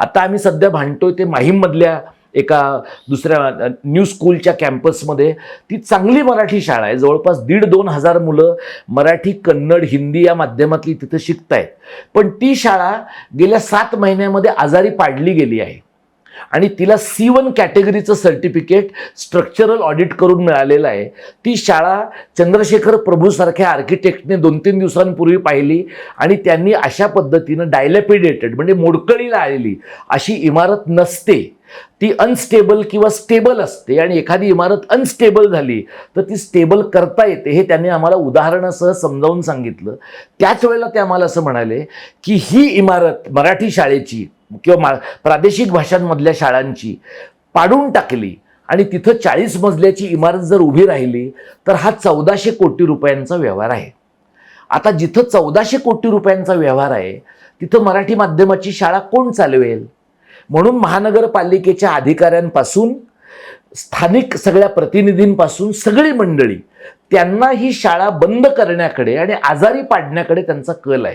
आता आम्ही सध्या भांडतोय ते माहीममधल्या एका दुसऱ्या न्यू स्कूलच्या कॅम्पसमध्ये ती चांगली मराठी शाळा आहे. जवळपास दीड दोन हजार मुलं मराठी कन्नड हिंदी या माध्यमातली तिथं शिकतायत. पण ती शाळा गेल्या सात महिन्यामध्ये आजारी पाडली गेली आहे. आणि तिला सी वन कॅटेगरीचं सर्टिफिकेट स्ट्रक्चरल ऑडिट करून मिळालेलं आहे. ती शाळा चंद्रशेखर प्रभूसारख्या आर्किटेक्टने दोन तीन दिवसांपूर्वी पाहिली आणि त्यांनी अशा पद्धतीनं डायलॅपिडेटेड म्हणजे मोडकळीला आलेली अशी इमारत नसते. ती अनस्टेबल किंवा स्टेबल असते आणि एखादी इमारत अनस्टेबल झाली तर ती स्टेबल करता येते. हे त्यांनी आम्हाला उदाहरणासह समजावून सांगितलं. त्याच वेळेला ते आम्हाला असं म्हणाले की ही इमारत मराठी शाळेची किंवा मा प्रादेशिक भाषांमधल्या शाळांची पाडून टाकली आणि तिथं चाळीस मजल्याची इमारत जर उभी राहिली तर हा चौदाशे कोटी रुपयांचा व्यवहार आहे. आता जिथं चौदाशे कोटी रुपयांचा व्यवहार आहे तिथं मराठी माध्यमाची शाळा कोण चालवेल? म्हणून महानगरपालिकेच्या अधिकाऱ्यांपासून स्थानिक सगळ्या प्रतिनिधींपासून सगळी मंडळी त्यांना ही शाळा बंद करण्याकडे आणि आजारी पाडण्याकडे त्यांचा कल आहे.